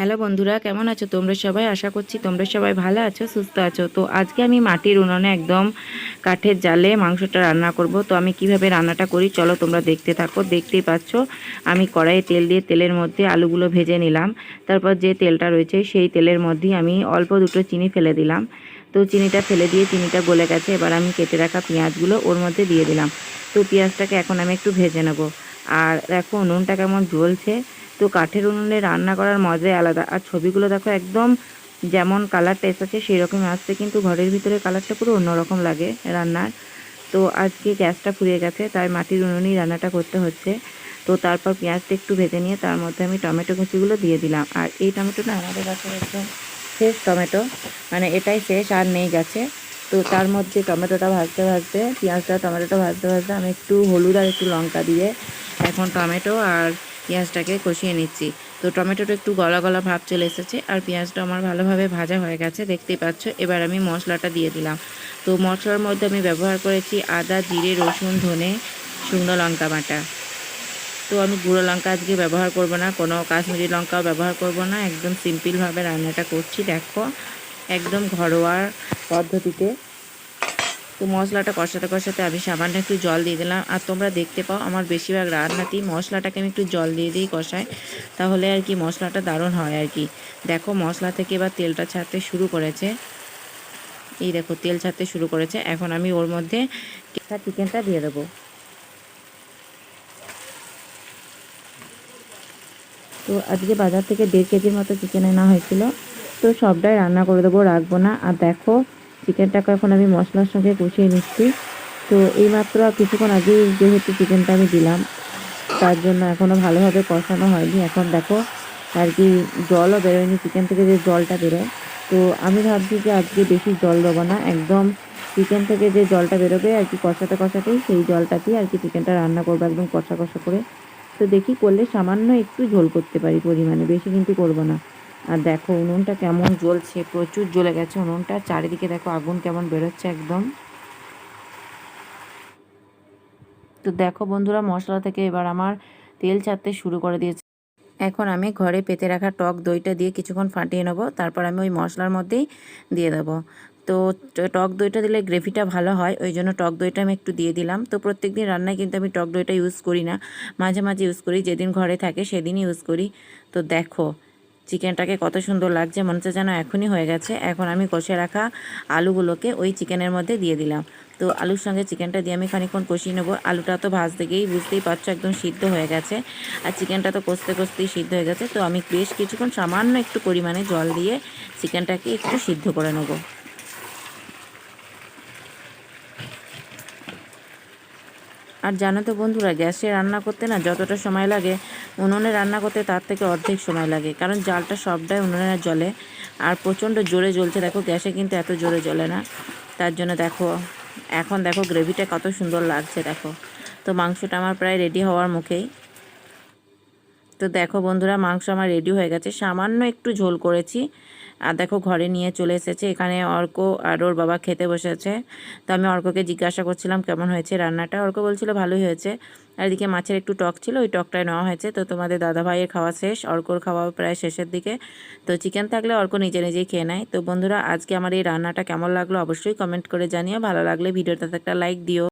Hello বন্ধুরা, কেমন আছো তোমরা সবাই? আশা করছি তোমরা সবাই ভালো আছো, সুস্থ আছো। তো আজকে আমি মাটির উনুনে একদম কাঠের জালে মাংসটা রান্না করব। তো আমি কীভাবে রান্নাটা করি চলো তোমরা দেখতে থাকো। দেখতেই পাচ্ছ, আমি কড়াইয়ে তেল দিয়ে তেলের মধ্যে আলুগুলো ভেজে নিলাম। তারপর যে তেলটা রয়েছে সেই তেলের মধ্যেই আমি অল্প দুটো চিনি ফেলে দিলাম। তো চিনিটা ফেলে দিয়ে চিনিটা গলে গেছে, এবার আমি কেটে রাখা পেঁয়াজগুলো ওর মধ্যে দিয়ে দিলাম। তো পেঁয়াজটাকে এখন আমি একটু ভেজে নেব। আর দেখো উনুনটা কেমন জ্বলছে। তো কাঠের উনুনে রান্না করার মজাই আলাদা। আর ছবিগুলো দেখো একদম যেমন কালারটা এসেছে সেই রকম আসছে, কিন্তু ঘরের ভিতরে কালারটা পুরো অন্যরকম লাগে রান্নার। তো আজকে গ্যাসটা ফুরিয়ে গেছে, তাই মাটির উনুনেই রান্নাটা করতে হচ্ছে। তো তারপর পেঁয়াজটা একটু ভেজে নিয়ে তার মধ্যে আমি টমেটো কুচিগুলো দিয়ে দিলাম। আর এই টমেটোটা আমাদের কাছে একদম শেষ টমেটো মানে এটাই শেষ আর নেই গেছে। তো তার মধ্যে টমেটোটা ভাজতে ভাজতে, পেঁয়াজটা, টমেটোটা ভাজতে ভাজতে আমি একটু হলুদ আর একটু লঙ্কা দিয়ে এখন টমেটো আর পেঁয়াজটাকে কষিয়ে নিচ্ছি। তো টমেটোটা একটু গলা গলা ভাব চলে এসেছে আর পেঁয়াজটা আমার ভালোভাবে ভাজা হয়ে গেছে, দেখতেই পাচ্ছ। এবার আমি মশলাটা দিয়ে দিলাম। তো মশলার মধ্যে আমি ব্যবহার করেছি আদা, জিরে, রসুন, ধনে, শুকনো লঙ্কা বাটা। তো আমি গুঁড়ো লঙ্কা আজকে ব্যবহার করব না, কোনো কাশ্মীরি লঙ্কাও ব্যবহার করব না, একদম সিম্পলভাবে রান্নাটা করছি। দেখো, একদম ঘরোয়া পদ্ধতিতে তো মশলাটা কষাতে কষাতে আমি সামান্য একটু জল দিয়ে দিলাম। আর তোমরা দেখতে পাও আমার বেশিরভাগ রান্নাতেই মশলাটাকে আমি একটু জল দিয়ে দিই কষাই। তাহলে আর কি মশলাটা দারুণ হয় আর কি। দেখো মশলা থেকে এবার তেলটা ছাড়তে শুরু করেছে। এই দেখো তেল ছাড়তে শুরু করেছে। এখন আমি ওর মধ্যে চিকেনটা দিয়ে দেবো। তো আজকে বাজার থেকে দেড় কেজির মতো চিকেন আনা হয়েছিল। তো সবটাই রান্না করে দেবো, রাখব না। আর দেখো চিকেনটাকে এখন আমি মশলার সঙ্গে কষিয়ে নিচ্ছি। তো এইমাত্র কিছুক্ষণ আগেই যেহেতু চিকেনটা আমি দিলাম, তার জন্য এখনও ভালোভাবে কষানো হয়নি। এখন দেখো, আর কি জলও বেরোয়নি চিকেন থেকে যে জলটা বেরোয়। তো আমি ভাবছি যে আজকে বেশি জল দেবো না, একদম চিকেন থেকে যে জলটা বেরোবে আর কি কষাতে কষাতেই সেই জলটাতেই আর কি চিকেনটা রান্না করব একদম কষা কষা করে। তো দেখি করলে সামান্য একটু ঝোল করতে পারি পরিমাণে, বেশি কিন্তু করব না। আর দেখো উনুনটা কেমন জ্বলছে, প্রচুর জ্বলে গেছে উনুনটা। চারিদিকে দেখো আগুন কেমন বেরোচ্ছে একদম। তো দেখো বন্ধুরা, মশলা থেকে এবার আমার তেল ছাড়তে শুরু করে দিয়েছে। এখন আমি ঘরে পেতে রাখা টক দইটা দিয়ে কিছুক্ষণ ফাটিয়ে নেব, তারপর আমি ওই মশলার মধ্যেই দিয়ে দেবো। তো টক দইটা দিলে গ্রেভিটা ভালো হয়, ওই জন্য টক দইটা আমি একটু দিয়ে দিলাম। তো প্রত্যেক দিন রান্নায় কিন্তু আমি টক দইটা ইউজ করি না, মাঝে মাঝে ইউজ করি, যেদিন ঘরে থাকে সেদিনই ইউজ করি। তো দেখো চিকেনটাকে কত সুন্দর লাগছে মনে হচ্ছে যেন এখনই হয়ে গেছে। এখন আমি কষে রাখা আলুগুলোকে ওই চিকেনের মধ্যে দিয়ে দিলাম। তো আলুর সঙ্গে চিকেনটা দিয়ে আমি খানিক্ষণ কষিয়ে নেব। আলুটা তো ভাজতে গিয়েই বুঝতেই পারছ, একদম সিদ্ধ হয়ে গেছে। আর চিকেনটা তো কষতে কষতেই সিদ্ধ হয়ে গেছে। তো আমি বেশ কিছুক্ষণ সামান্য একটু পরিমাণে জল দিয়ে চিকেনটাকে একটু সিদ্ধ করে নেব। আর জানো তো বন্ধুরা, গ্যাসে রান্না করতে না যতটা সময় লাগে, উনুনে রান্না করতে তার থেকে অর্ধেক সময় লাগে। কারণ জালটা সবটাই উনুনে জলে। আর প্রচণ্ড জোরে জ্বলছে, দেখো গ্যাসে কিন্তু এত জোরে জ্বলে না। তার জন্য দেখো, এখন দেখো গ্রেভিটা কত সুন্দর লাগছে, দেখো। তো মাংসটা আমার প্রায় রেডি হওয়ার মুখেই। তো দেখো বন্ধুরা, মাংস আমার রেডি হয়ে গেছে। সামান্য একটু ঝোল করেছি। আর দেখো ঘরে নিয়ে চলে এসেছে। এখানে অর্ক আর ওর বাবা খেতে বসেছে। তো আমি অর্ককে জিজ্ঞাসা করছিলাম, কেমন হয়েছে রান্নাটা? অর্ক বলছিল, ভালোই হয়েছে। আর এদিকে মাছের একটু টক ছিল, ওই টকটায় নেওয়া হয়েছে। তো তোমাদের দাদা ভাইয়ের খাওয়া শেষ, অর্কর খাওয়া প্রায় শেষের দিকে। তো চিকেন থাকলে অর্ক নিজে নিজেই খেয়ে নেয়। তো বন্ধুরা, আজকে আমার এই রান্নাটা কেমন লাগল অবশ্যই কমেন্ট করে জানিও। ভালো লাগলে ভিডিওটাতে একটা লাইক দিও।